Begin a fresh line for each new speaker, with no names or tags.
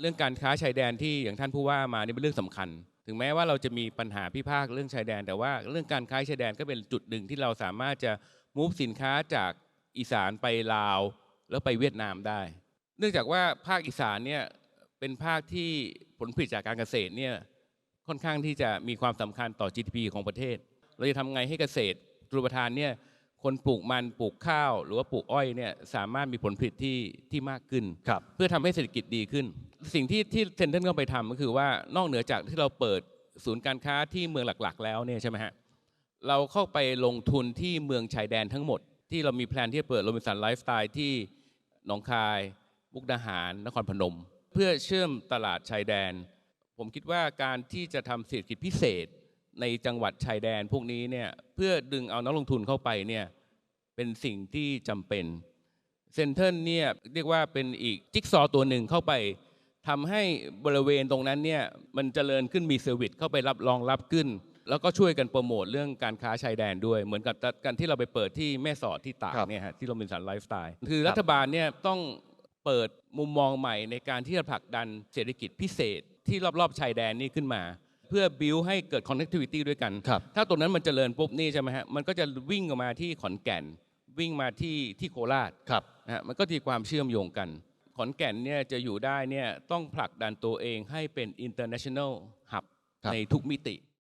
เรื่องการค้าชายแดนที่อย่างท่านผู้ว่ามานี่เป็นเรื่องสำคัญ ถึงแม้ว่าเราจะมีปัญหาพิพาทเรื่องชายแดน แต่ว่าเรื่องการค้าชายแดนก็เป็นจุดหนึ่งที่เราสามารถจะมูฟสินค้าจากอีสานไปลาว แล้วไปเวียดนามได้ เนื่องจากว่าภาคอีสานเนี่ยเป็นภาคที่ผลผลิตจากการเกษตรเนี่ยค่อนข้างที่จะมีความสำคัญต่อ GDP ของประเทศ เราจะทำไงให้เกษตรรุประทานเนี่ย คนปลูกมันปลูกข้าว หรือว่าปลูกอ้อยเนี่ยสามารถมีผลผลิตที่ที่มากขึ้น
ครับ
เพื่อทำให้เศรษฐกิจดีขึ้น สิ่งที่ที่เซนเทนก็ไปทำก็คือว่านอกเหนือจากที่เราเปิดศูนย์การค้าที่เมืองหลักๆ แล้วเนี่ยใช่ไหมฮะเราเข้าไปลงทุนที่เมืองชายแดนทั้งหมด ที่เรามีแพลนที่จะเปิดโรบินสันไลฟ์สไตล์ที่หนองคายมุกดาหารนครพนม เพื่อเชื่อมตลาดชายแดน ผมคิดว่าการที่จะทำเศรษฐกิจพิเศษ ในจังหวัดชายแดนพวกนี้เนี่ยเพื่อดึงเอานักลงทุนเข้าไปเนี่ยเป็นสิ่งที่จำเป็นเซนเทิลเนี่ยเรียกว่าเป็นอีกจิ๊กซอว์ตัวหนึ่งเข้าไปทำให้บริเวณตรงนั้นเนี่ยมันเจริญขึ้นมีเซอร์วิสเข้าไปรับรองรับขึ้น แล้วก็ช่วยกันโปรโมทเรื่องการค้าชายแดนด้วย เหมือนกับการที่เราไปเปิดที่แม่สอดที่ตาก
ครับ
เนี่ยฮะที่โรบินสันไลฟ์สไตล์คือ
ครับ
รัฐบาลเนี่ยต้องเปิดมุมมองใหม่ในการที่จะผลักดันเศรษฐกิจพิเศษที่รอบๆชายแดนนี่ขึ้นมา เพื่อบิวให้เกิด connectivity ด้วยกัน
ครับ
ถ้าตรงนั้นมันเจริญปุ๊บนี่ใช่ไหมฮะ มันก็จะวิ่งออกมาที่ขอนแก่น วิ่งมาที่ที่โคราช
ครับ
นะฮะมันก็มีความเชื่อมโยงกัน ขอนแก่นเนี่ยจะอยู่ได้เนี่ยต้องผลักดันตัวเองให้เป็น international hub
ครับ
ในทุกมิติ